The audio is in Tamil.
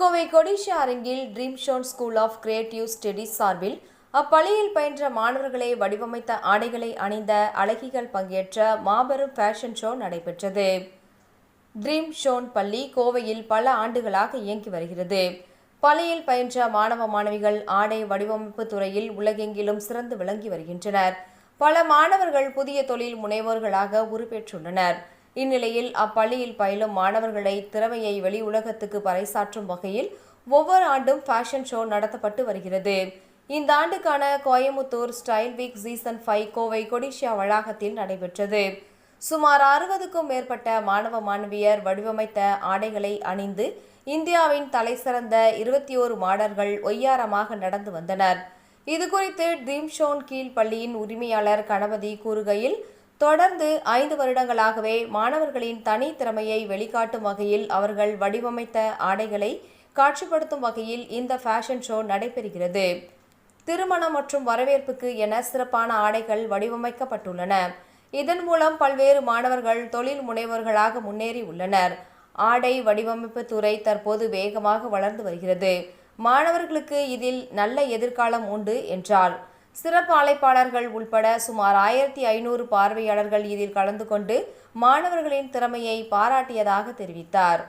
கோவை கொடிஷா அரங்கில் dream zone school of creative studies சார்பில் அப்பள்ளியில் பயின்ற மாணவர்களை வடிவமைத்த ஆடைகளை அணிந்த அழகிகள் பங்கேற்ற மாபெரும் ஃபேஷன் ஷோ நடைபெற்றது. ட்ரீம் ஷோன் பள்ளி கோவையில் பல ஆண்டுகளாக இயங்கி வருகிறது. பள்ளியில் பயின்ற மாணவ மாணவிகள் ஆடை வடிவமைப்பு துறையில் உலகெங்கிலும் சிறந்து விளங்கி வருகின்றனர். பல மாணவர்கள் புதிய தொழில் முனைவோர்களாக உருப்பெற்றுள்ளனர். இந்நிலையில் அப்பள்ளியில் பயிலும் மாணவர்களை திறமையை வெளி உலகத்துக்கு பறைசாற்றும் வகையில் ஒவ்வொரு ஆண்டும் ஃபேஷன் ஷோ நடத்தப்பட்டு வருகிறது. இந்த ஆண்டுக்கான Coimbatore style week season five Kovai Codissia வளாகத்தில் நடைபெற்றது. சுமார் அறுபதுக்கும் மேற்பட்ட மாணவ மாணவியர் வடிவமைத்த ஆடைகளை அணிந்து இந்தியாவின் தலைசிறந்த இருபத்தி ஓரு மாடர்கள் ஒய்யாரமாக நடந்து வந்தனர். இதுகுறித்து தீம்ஷோன் ஷோன் கீழ் பள்ளியின் உரிமையாளர் கணபதி கூறுகையில் தொடர்ந்து ஐந்து வருடங்களாகவே மாணவர்களின் தனி திறமையை வெளிக்காட்டும் வகையில் அவர்கள் வடிவமைத்த ஆடைகளை காட்சிப்படுத்தும் வகையில் இந்த ஃபேஷன் ஷோ நடைபெறுகிறது. திருமணம் மற்றும் வரவேற்புக்கு என சிறப்பான ஆடைகள் வடிவமைக்கப்பட்டுள்ளன. இதன் மூலம் பல்வேறு மாணவர்கள் தொழில் முனைவர்களாக முன்னேறி உள்ளனர். ஆடை வடிவமைப்பு துறை தற்போது வேகமாக வளர்ந்து வருகிறது. மாணவர்களுக்கு இதில் நல்ல எதிர்காலம் உண்டு என்றார். சிறப்பு அழைப்பாளர்கள் உள்பட சுமார் ஆயிரத்தி ஐநூறு பார்வையாளர்கள் இதில் கலந்து கொண்டு மாணவர்களின் திறமையை பாராட்டியதாக தெரிவித்தார்.